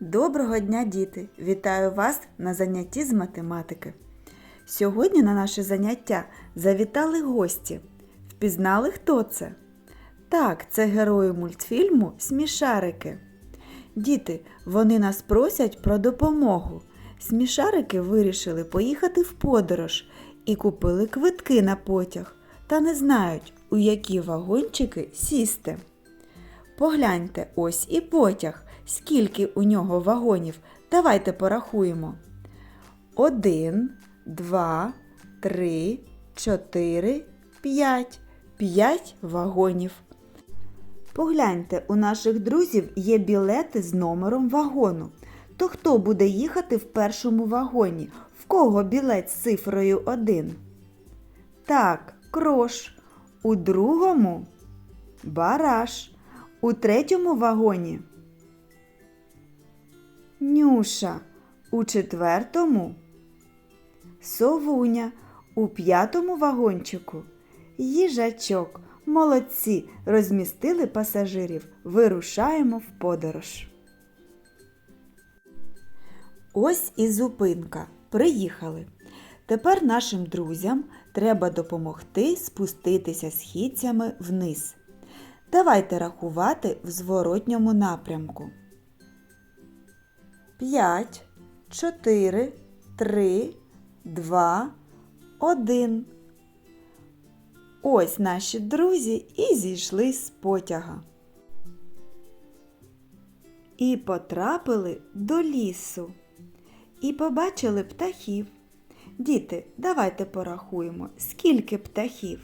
Доброго дня, діти! Вітаю вас на занятті з математики. Сьогодні на наше заняття завітали гості. Впізнали, хто це? Так, це герої мультфільму Смішарики. Діти, вони нас просять про допомогу. Смішарики вирішили поїхати в подорож і купили квитки на потяг та не знають, у які вагончики сісти. Погляньте, ось і потяг. Скільки у нього вагонів? Давайте порахуємо. Один, два, три, чотири, п'ять. П'ять вагонів. Погляньте, у наших друзів є білети з номером вагону. То хто буде їхати в першому вагоні? В кого білет з цифрою 1? Так, крош. У другому бараш. У третьому вагоні Нюша. У четвертому Совуня. У п'ятому вагончику їжачок. Молодці. Розмістили пасажирів. Вирушаємо в подорож. Ось і зупинка. Приїхали. Тепер нашим друзям треба допомогти спуститися східцями вниз. Давайте рахувати в зворотньому напрямку. 5, 4, 3, 2, 1. Ось наші друзі і зійшли з потяга. І потрапили до лісу. І побачили птахів. Діти, давайте порахуємо, скільки птахів.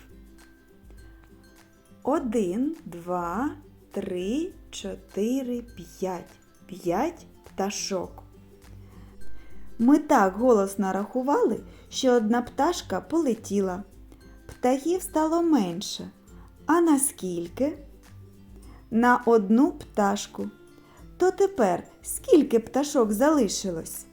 Один, два, три, чотири, п'ять. П'ять пташок. Ми так голосно рахували, що одна пташка полетіла. Птахів стало менше. А наскільки? На одну пташку. То тепер скільки пташок залишилось?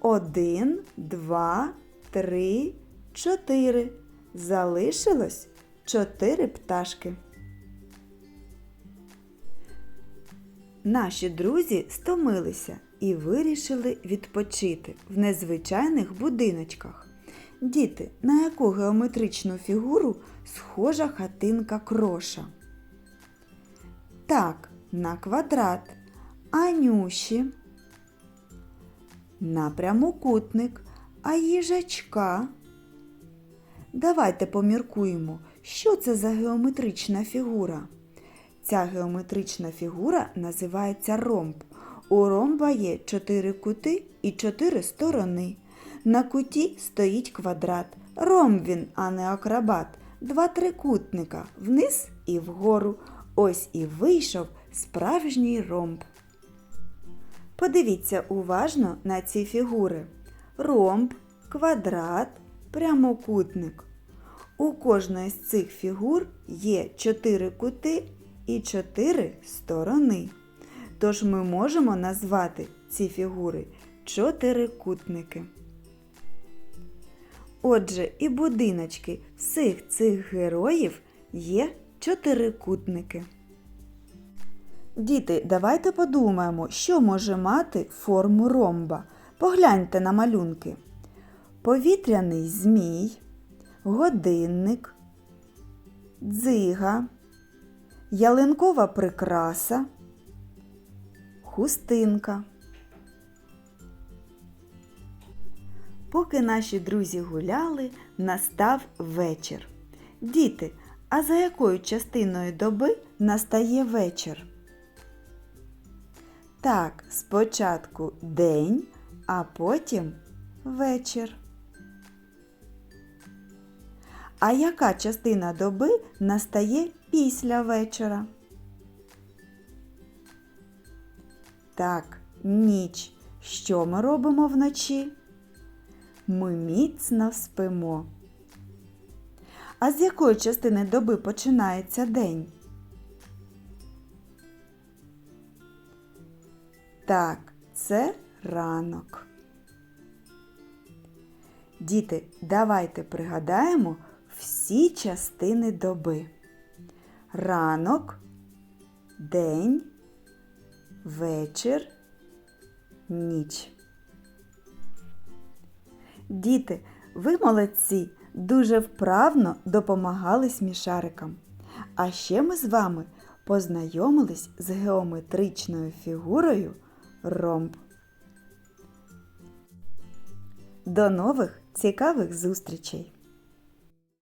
Один, два, три, чотири. Залишилось чотири пташки. Наші друзі стомилися і вирішили відпочити в незвичайних будиночках. Діти, на яку геометричну фігуру схожа хатинка кроша? Так, на квадрат. А нюші? На прямокутник, а їжачка. Давайте поміркуємо, що це за геометрична фігура. Ця геометрична фігура називається ромб. У ромба є чотири кути і чотири сторони. На куті стоїть квадрат. Ромб він, а не акробат. Два трикутника вниз і вгору. Ось і вийшов справжній ромб. Подивіться уважно на ці фігури: ромб, квадрат, прямокутник. У кожної з цих фігур є чотири кути і чотири сторони. Тож ми можемо назвати ці фігури чотирикутники. Отже, і будиночки всіх цих героїв є чотирикутники. Діти, давайте подумаємо, що може мати форму ромба. Погляньте на малюнки. Повітряний змій, годинник, дзига, ялинкова прикраса, хустинка. Поки наші друзі гуляли, настав вечір. Діти, а за якою частиною доби настає вечір? Так, спочатку день, а потім вечір. А яка частина доби настає після вечора? Так, ніч. Що ми робимо вночі? Ми міцно спимо. А з якої частини доби починається день? Так, це ранок. Діти, давайте пригадаємо всі частини доби. Ранок, день, вечір ніч. Діти, ви молодці, дуже вправно допомагали смішарикам. А ще ми з вами познайомились з геометричною фігурою ромб. До нових цікавих зустрічей!